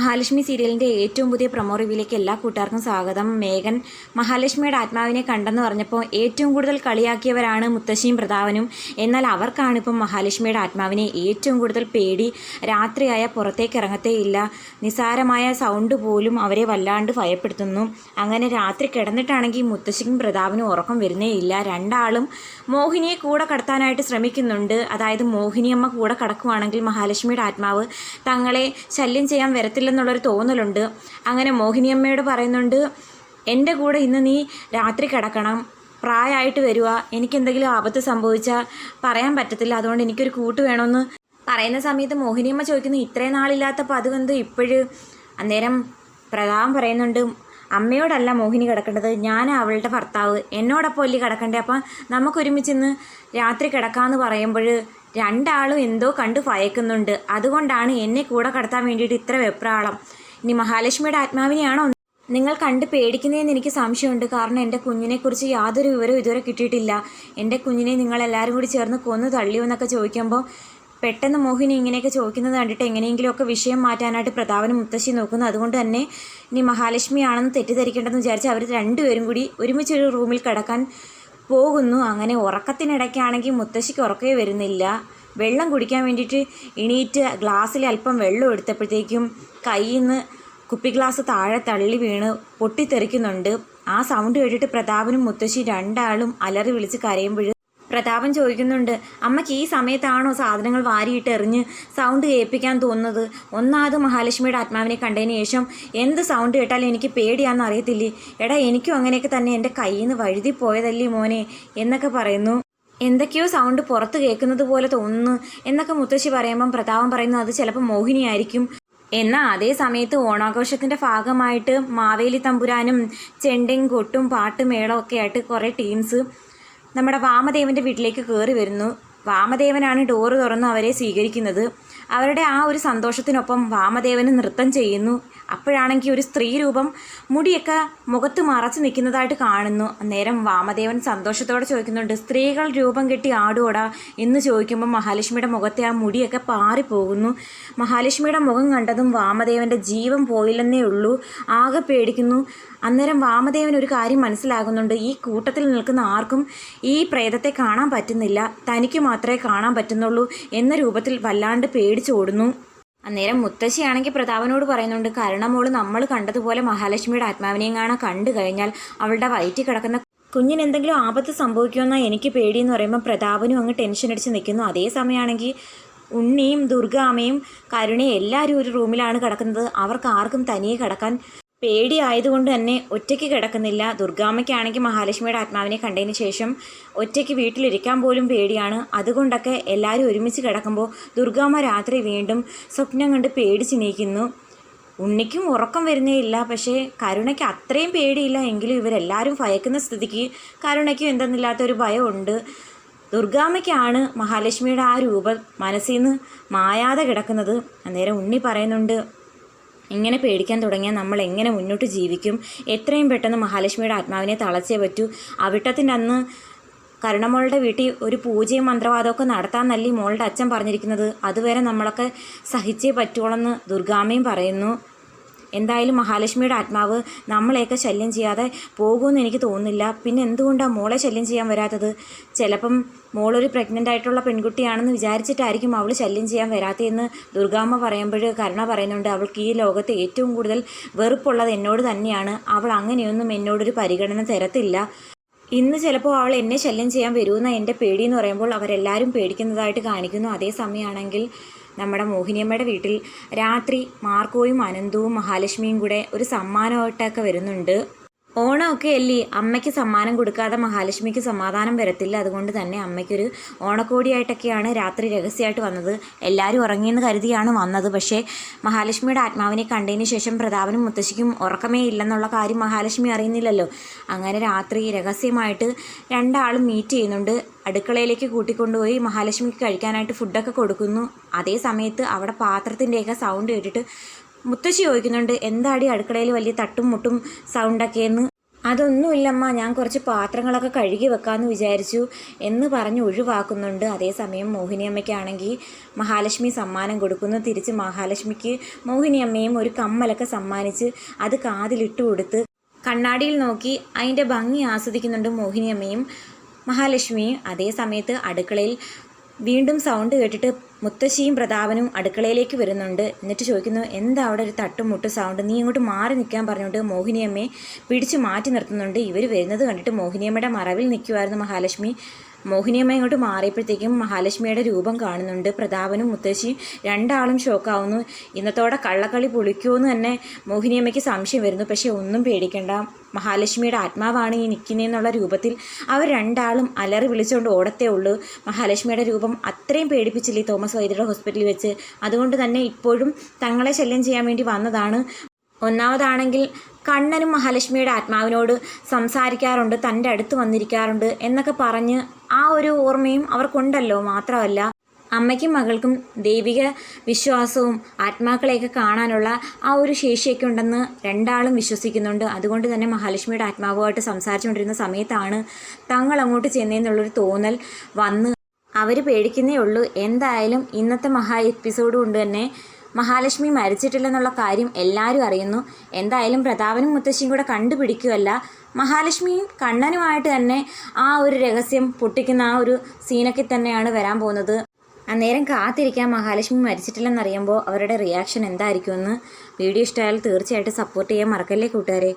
മഹാലക്ഷ്മി സീരിയലിന്റെ ഏറ്റവും പുതിയ പ്രൊമോ റിവ്യൂലേക്ക് എല്ലാ കൂട്ടുകാർക്കും സ്വാഗതം. മേഘൻ മഹാലക്ഷ്മിയുടെ ആത്മാവിനെ കണ്ടെന്ന് പറഞ്ഞപ്പോൾ ഏറ്റവും കൂടുതൽ കളിയാക്കിയവരാണ് മുത്തശ്ശിയും പ്രതാവനും എന്നാൽ അവർക്കാണ് ഇപ്പം മഹാലക്ഷ്മിയുടെ ആത്മാവിനെ ഏറ്റവും കൂടുതൽ പേടി. രാത്രിയായ പുറത്തേക്ക് ഇറങ്ങത്തേ ഇല്ല നിസാരമായ സൗണ്ട് പോലും അവരെ വല്ലാണ്ട് ഭയപ്പെടുത്തുന്നു. അങ്ങനെ രാത്രി കിടന്നിട്ടാണെങ്കിൽ മുത്തശ്ശിക്കും പ്രതാപനും ഉറക്കം വരുന്നേ ഇല്ല രണ്ടാളും മോഹിനിയെ കൂടെ കടത്താനായിട്ട് ശ്രമിക്കുന്നുണ്ട്. അതായത് മോഹിനിയമ്മ കൂടെ കടക്കുവാണെങ്കിൽ മഹാലക്ഷ്മിയുടെ ആത്മാവ് തങ്ങളെ ശല്യം ചെയ്യാൻ വരത്തില്ലെന്നുള്ളൊരു തോന്നലുണ്ട്. അങ്ങനെ മോഹിനിയമ്മയോട് പറയുന്നുണ്ട് എന്റെ കൂടെ ഇന്ന് നീ രാത്രി കിടക്കണം. പ്രായമായിട്ട് വരിക എനിക്കെന്തെങ്കിലും ആപത്ത് സംഭവിച്ചാൽ പറയാൻ പറ്റത്തില്ല. അതുകൊണ്ട് എനിക്കൊരു കൂട്ട് വേണമെന്ന് പറയുന്ന സമയത്ത് മോഹിനിയമ്മ ചോദിക്കുന്നു ഇത്രയും നാളില്ലാത്ത പതിവെന്ത് ഇപ്പോഴും? അന്നേരം പ്രതാപം പറയുന്നുണ്ട് അമ്മയോടല്ല മോഹിനി കിടക്കേണ്ടത്. ഞാൻ അവളുടെ ഭർത്താവ്. എന്നോടൊപ്പം അല്ലേ കിടക്കണ്ടേ? അപ്പം നമുക്കൊരുമിച്ച് ഇന്ന് രാത്രി കിടക്കാമെന്ന് പറയുമ്പോൾ രണ്ടാളും എന്തോ കണ്ട് ഭയക്കുന്നുണ്ട്. അതുകൊണ്ടാണ് എന്നെ കൂടെ കടത്താൻ വേണ്ടിയിട്ട് ഇത്ര വെപ്രാളം. ഇനി മഹാലക്ഷ്മിയുടെ ആത്മാവിനെയാണോ നിങ്ങൾ കണ്ട് പേടിക്കുന്നതെന്ന് എനിക്ക് സംശയമുണ്ട്. കാരണം എന്റെ കുഞ്ഞിനെക്കുറിച്ച് യാതൊരു വിവരവും ഇതുവരെ കിട്ടിയിട്ടില്ല. എന്റെ കുഞ്ഞിനെ നിങ്ങൾ എല്ലാവരും കൂടി ചേർന്ന് കൊന്നു തള്ളിയോ എന്നൊക്കെ ചോദിക്കുമ്പോൾ പെട്ടെന്ന് മോഹിനി ഇങ്ങനെയൊക്കെ ചോദിക്കുന്നത് കണ്ടിട്ട് എങ്ങനെയെങ്കിലുമൊക്കെ വിഷയം മാറ്റാനായിട്ട് പ്രതാപനും മുത്തശ്ശി നോക്കുന്നു. അതുകൊണ്ട് തന്നെ ഇനി മഹാലക്ഷ്മിയാണെന്ന് തെറ്റിദ്ധരിക്കേണ്ടെന്ന് വിചാരിച്ച് അവർ രണ്ടുപേരും കൂടി ഒരുമിച്ചൊരു റൂമിൽ കിടക്കാൻ പോകുന്നു. അങ്ങനെ ഉറക്കത്തിനിടയ്ക്കാണെങ്കിൽ മുത്തശ്ശിക്ക് ഉറക്കേ വരുന്നില്ല. വെള്ളം കുടിക്കാൻ വേണ്ടിയിട്ട് എണീറ്റ് ഗ്ലാസ്സിൽ അല്പം വെള്ളം എടുത്തപ്പോഴത്തേക്കും കയ്യിൽ നിന്ന് കുപ്പി ഗ്ലാസ് താഴെ തള്ളി വീണ് പൊട്ടിത്തെറിക്കുന്നുണ്ട്. ആ സൗണ്ട് കേട്ടിട്ട് പ്രതാപനും മുത്തശ്ശി രണ്ടാളും അലറി വിളിച്ച് കരയുമ്പോൾ പ്രതാപൻ ചോദിക്കുന്നുണ്ട് അമ്മയ്ക്ക് ഈ സമയത്താണോ സാധനങ്ങൾ വാരിയിട്ട് എറിഞ്ഞ് സൗണ്ട് കേൾപ്പിക്കാൻ തോന്നുന്നത്? ഒന്നാമത് മഹാലക്ഷ്മിയുടെ ആത്മാവിനെ കണ്ടതിന് ശേഷം എന്ത് സൗണ്ട് കേട്ടാലും എനിക്ക് പേടിയാണെന്ന് അറിയത്തില്ലേ? എടാ എനിക്കും അങ്ങനെയൊക്കെ തന്നെ എന്റെ കയ്യിൽ നിന്ന് വഴുതി പോയതല്ലേ മോനെ എന്നൊക്കെ പറയുന്നു. എന്തൊക്കെയോ സൗണ്ട് പുറത്ത് കേൾക്കുന്നത് പോലെ തോന്നുന്നു എന്നൊക്കെ മുത്തശ്ശി പറയുമ്പം പ്രതാപം പറയുന്നു അത് ചിലപ്പോൾ മോഹിനിയായിരിക്കും. എന്നാൽ അതേ സമയത്ത് ഓണാഘോഷത്തിന്റെ ഭാഗമായിട്ട് മാവേലി തമ്പുരാനും ചെണ്ടയും കൊട്ടും പാട്ടും മേളമൊക്കെ ആയിട്ട് കുറേ ടീംസ് നമ്മുടെ വാമദേവന്റെ വീട്ടിലേക്ക് കയറി വരുന്നു. വാമദേവനാണ് ഡോറ് തുറന്ന് അവരെ സ്വീകരിക്കുന്നത്. അവരുടെ ആ ഒരു സന്തോഷത്തിനൊപ്പം വാമദേവന് നൃത്തം ചെയ്യുന്നു. അപ്പോഴാണെങ്കിൽ ഒരു സ്ത്രീ രൂപം മുടിയൊക്കെ മുഖത്ത് മറച്ച് നിൽക്കുന്നതായിട്ട് കാണുന്നു. അന്നേരം വാമദേവൻ സന്തോഷത്തോടെ ചോദിക്കുന്നുണ്ട് സ്ത്രീകൾ രൂപം കെട്ടി ആടുകൂടാ എന്ന് ചോദിക്കുമ്പോൾ മഹാലക്ഷ്മിയുടെ മുഖത്തെ ആ മുടിയൊക്കെ പാറിപ്പോകുന്നു. മഹാലക്ഷ്മിയുടെ മുഖം കണ്ടതും വാമദേവന്റെ ജീവൻ പോയില്ലെന്നേ ഉള്ളൂ. ആകെ പേടിക്കുന്നു. അന്നേരം വാമദേവൻ ഒരു കാര്യം മനസ്സിലാകുന്നുണ്ട്. ഈ കൂട്ടത്തിൽ നിൽക്കുന്ന ആർക്കും ഈ പ്രേതത്തെ കാണാൻ പറ്റുന്നില്ല. തനിക്ക് മാത്രമേ കാണാൻ പറ്റുന്നുള്ളൂ എന്ന രൂപത്തിൽ വല്ലാണ്ട് പേടിച്ചോടുന്നു അന്നേരം മുത്തശ്ശിയാണെങ്കിൽ പ്രതാപനോട് പറയുന്നുണ്ട് കാരണം മോൾ നമ്മൾ കണ്ടതുപോലെ മഹാലക്ഷ്മിയുടെ ആത്മാവിനെയും കാണാൻ കണ്ടു കഴിഞ്ഞാൽ അവളുടെ വയറ്റിൽ കിടക്കുന്ന കുഞ്ഞിന് എന്തെങ്കിലും ആപത്ത് സംഭവിക്കുമെന്നാണ് എനിക്ക് പേടിയെന്ന് പറയുമ്പോൾ പ്രതാപനും അങ്ങ് ടെൻഷൻ അടിച്ച് നിൽക്കുന്നു. അതേ സമയമാണെങ്കിൽ ഉണ്ണിയും ദുർഗാമയും കരുണയും എല്ലാവരും ഒരു റൂമിലാണ് കിടക്കുന്നത്. അവർക്ക് ആർക്കും തനിയെ കിടക്കാൻ പേടിയായതുകൊണ്ട് തന്നെ ഒറ്റയ്ക്ക് കിടക്കുന്നില്ല. ദുർഗാമ്മയ്ക്കാണെങ്കിൽ മഹാലക്ഷ്മിയുടെ ആത്മാവിനെ കണ്ടതിന് ശേഷം ഒറ്റയ്ക്ക് വീട്ടിലിരിക്കാൻ പോലും പേടിയാണ്. അതുകൊണ്ടൊക്കെ എല്ലാവരും ഒരുമിച്ച് കിടക്കുമ്പോൾ ദുർഗാമ്മ രാത്രി വീണ്ടും സ്വപ്നം കണ്ട് പേടിച്ച് നീക്കുന്നു. ഉണ്ണിക്കും ഉറക്കം വരുന്നേ ഇല്ല. പക്ഷേ കരുണയ്ക്ക് അത്രയും പേടിയില്ല എങ്കിലും ഇവരെല്ലാവരും ഭയക്കുന്ന സ്ഥിതിക്ക് കരുണയ്ക്കും എന്തെന്നില്ലാത്തൊരു ഭയമുണ്ട്. ദുർഗാമ്മയ്ക്കാണ് മഹാലക്ഷ്മിയുടെ ആ രൂപം മനസ്സിൽ നിന്ന് മായാതെ കിടക്കുന്നത്. അന്നേരം ഉണ്ണി പറയുന്നുണ്ട് ഇങ്ങനെ പേടിക്കാൻ തുടങ്ങിയാൽ നമ്മൾ എങ്ങനെ മുന്നോട്ട് ജീവിക്കും? എത്രയും പെട്ടെന്ന് മഹാലക്ഷ്മിയുടെ ആത്മാവിനെ തളച്ചേ പറ്റൂ. അവിട്ടത്തിന്റെ അന്ന് കരുണമോളുടെ വീട്ടിൽ ഒരു പൂജയും മന്ത്രവാദമൊക്കെ നടത്താമെന്നല്ലേ മോളുടെ അച്ഛൻ പറഞ്ഞിരിക്കുന്നത്? അതുവരെ നമ്മളൊക്കെ സഹിച്ചേ പറ്റുള്ളെന്ന് ദുർഗാമയും പറയുന്നു. എന്തായാലും മഹാലക്ഷ്മിയുടെ ആത്മാവ് നമ്മളെയൊക്കെ ശല്യം ചെയ്യാതെ പോകുമെന്ന് എനിക്ക് തോന്നുന്നില്ല. പിന്നെ എന്തുകൊണ്ടാണ് മോളെ ശല്യം ചെയ്യാൻ വരാത്തത്? ചിലപ്പം മോളൊരു പ്രഗ്നന്റ് ആയിട്ടുള്ള പെൺകുട്ടിയാണെന്ന് വിചാരിച്ചിട്ടായിരിക്കും അവൾ ശല്യം ചെയ്യാൻ വരാത്തതെന്ന് ദുർഗാമ്മ പറയുമ്പോൾ കരുണ പറയുന്നുണ്ട്. അവൾക്ക് ഈ ലോകത്ത് ഏറ്റവും കൂടുതൽ വെറുപ്പുള്ളത് എന്നോട് തന്നെയാണ്. അവൾ അങ്ങനെയൊന്നും എന്നോടൊരു പരിഗണന തരത്തില്ല. ഇന്ന് ചിലപ്പോൾ അവൾ എന്നെ ശല്യം ചെയ്യാൻ വരുമെന്ന എന്റെ പേടിയെന്ന് പറയുമ്പോൾ അവരെല്ലാവരും പേടിക്കുന്നതായിട്ട് കാണിക്കുന്നു. അതേ സമയമാണെങ്കിൽ നമ്മുടെ മോഹിനിയമ്മയുടെ വീട്ടിൽ രാത്രി മാർക്കോയും അനന്തവും മഹാലക്ഷ്മിയും കൂടെ ഒരു സമ്മാനമായിട്ടൊക്കെ വരുന്നുണ്ട്. ഓണമൊക്കെ അല്ലേ? അമ്മയ്ക്ക് സമ്മാനം കൊടുക്കാതെ മഹാലക്ഷ്മിക്ക് സമാധാനം വരത്തില്ല. അതുകൊണ്ട് തന്നെ അമ്മയ്ക്കൊരു ഓണക്കോടിയായിട്ടൊക്കെയാണ് രാത്രി രഹസ്യമായിട്ട് വന്നത്. എല്ലാവരും ഉറങ്ങിയെന്ന് കരുതിയാണ് വന്നത്. പക്ഷേ മഹാലക്ഷ്മിയുടെ ആത്മാവിനെ കണ്ടതിന് ശേഷം പ്രതാപനും മുത്തശ്ശിക്കും ഉറക്കമേ ഇല്ലെന്നുള്ള കാര്യം മഹാലക്ഷ്മി അറിയുന്നില്ലല്ലോ. അങ്ങനെ രാത്രി രഹസ്യമായിട്ട് രണ്ടാളും മീറ്റ് ചെയ്യുന്നുണ്ട്. അടുക്കളയിലേക്ക് കൂട്ടിക്കൊണ്ടുപോയി മഹാലക്ഷ്മിക്ക് കഴിക്കാനായിട്ട് ഫുഡൊക്കെ കൊടുക്കുന്നു. അതേ സമയത്ത് അവിടെ പാത്രത്തിന്റെയൊക്കെ സൗണ്ട് കേട്ടിട്ട് മുത്തശ്ശി ചോദിക്കുന്നുണ്ട് എന്താടി അടുക്കളയിൽ വലിയ തട്ടും മുട്ടും സൗണ്ടൊക്കെയെന്ന്? അതൊന്നുമില്ലമ്മ ഞാൻ കുറച്ച് പാത്രങ്ങളൊക്കെ കഴുകി വെക്കാമെന്ന് വിചാരിച്ചു എന്ന് പറഞ്ഞ് ഒഴിവാക്കുന്നുണ്ട്. അതേസമയം മോഹിനിയമ്മയ്ക്കാണെങ്കിൽ മഹാലക്ഷ്മി സമ്മാനം കൊടുക്കുന്നു. തിരിച്ച് മഹാലക്ഷ്മിക്ക് മോഹിനിയമ്മയും ഒരു കമ്മലൊക്കെ സമ്മാനിച്ച് അത് കാതിലിട്ട് കൊടുത്ത് കണ്ണാടിയിൽ നോക്കി അതിന്റെ ഭംഗി ആസ്വദിക്കുന്നുണ്ട് മോഹിനിയമ്മയും മഹാലക്ഷ്മിയും. അതേ സമയത്ത് അടുക്കളയിൽ വീണ്ടും സൗണ്ട് കേട്ടിട്ട് മുത്തശ്ശിയും പ്രതാപനും അടുക്കളയിലേക്ക് വരുന്നുണ്ട്. എന്നിട്ട് ചോദിക്കുന്നു എന്താ അവിടെ ഒരു തട്ടും മുട്ടും സൗണ്ട് നീ ഇങ്ങോട്ട് മാറി നിൽക്കാൻ പറഞ്ഞുകൊണ്ട് മോഹിനിയമ്മയെ പിടിച്ചു മാറ്റി നിർത്തുന്നുണ്ട്. ഇവർ വരുന്നത് കണ്ടിട്ട് മോഹിനിയമ്മയുടെ മറവിൽ നിൽക്കുമായിരുന്നു മഹാലക്ഷ്മി. മോഹിനിയമ്മ ഇങ്ങോട്ട് മാറിയപ്പോഴത്തേക്കും മഹാലക്ഷ്മിയുടെ രൂപം കാണുന്നുണ്ട്. പ്രതാപനും മുത്തശ്ശിയും രണ്ടാളും ഷോക്കാവുന്നു ഇന്നത്തോടെ കള്ളക്കളി പൊളിക്കുമെന്ന് തന്നെ മോഹിനിയമ്മയ്ക്ക് സംശയം വരുന്നു. പക്ഷേ ഒന്നും പേടിക്കണ്ട. മഹാലക്ഷ്മിയുടെ ആത്മാവാണ് ഈ നിൽക്കുന്നതെന്നുള്ള രൂപത്തിൽ അവർ രണ്ടാളും അലറി വിളിച്ചുകൊണ്ട് ഓടത്തേ ഉള്ളൂ. മഹാലക്ഷ്മിയുടെ രൂപം അത്രയും പേടിപ്പിച്ചില്ലേ തോമസ് വൈദ്യരുടെ ഹോസ്പിറ്റലിൽ വെച്ച്? അതുകൊണ്ട് തന്നെ ഇപ്പോഴും തങ്ങളെ ശല്യം ചെയ്യാൻ വേണ്ടി വന്നതാണ് ഒന്നാമതാണെങ്കിൽ കണ്ണനും മഹാലക്ഷ്മിയുടെ ആത്മാവിനോട് സംസാരിക്കാറുണ്ട് തന്റെ അടുത്ത് വന്നിരിക്കാറുണ്ട് എന്നൊക്കെ പറഞ്ഞ് ആ ഒരു ഓർമ്മയും അവർക്കുണ്ടല്ലോ മാത്രമല്ല. അമ്മയ്ക്കും മകൾക്കും ദൈവിക വിശ്വാസവും ആത്മാക്കളെയൊക്കെ കാണാനുള്ള ആ ഒരു ശേഷിയൊക്കെ ഉണ്ടെന്ന് രണ്ടാളും വിശ്വസിക്കുന്നുണ്ട്. അതുകൊണ്ട് തന്നെ മഹാലക്ഷ്മിയുടെ ആത്മാവുമായിട്ട് സംസാരിച്ചുകൊണ്ടിരുന്ന സമയത്താണ് തങ്ങൾ അങ്ങോട്ട് ചെന്നേന്നുള്ളൊരു തോന്നൽ വന്ന്. അവർ പേടിക്കുന്നേ ഉള്ളൂ. എന്തായാലും ഇന്നത്തെ മഹാ എപ്പിസോഡ് കൊണ്ട് തന്നെ മഹാലക്ഷ്മി മരിച്ചിട്ടില്ലെന്നുള്ള കാര്യം എല്ലാവരും അറിയുന്നു. എന്തായാലും പ്രതാപനും മുത്തശ്ശിയും കൂടെ കണ്ടുപിടിക്കുമല്ല മഹാലക്ഷ്മിയും കണ്ണനുമായിട്ട് തന്നെ ആ ഒരു രഹസ്യം പൊട്ടിക്കുന്ന ആ ഒരു സീനൊക്കെ തന്നെയാണ് വരാൻ പോകുന്നത്. അന്നേരം കാത്തിരിക്കാൻ മഹാലക്ഷ്മി മരിച്ചിട്ടില്ലെന്നറിയുമ്പോൾ അവരുടെ റിയാക്ഷൻ എന്തായിരിക്കുമെന്ന് വീഡിയോ ഇഷ്ടമായാൽ തീർച്ചയായിട്ടും സപ്പോർട്ട് ചെയ്യാൻ മറക്കല്ലേ കൂട്ടുകാരെ.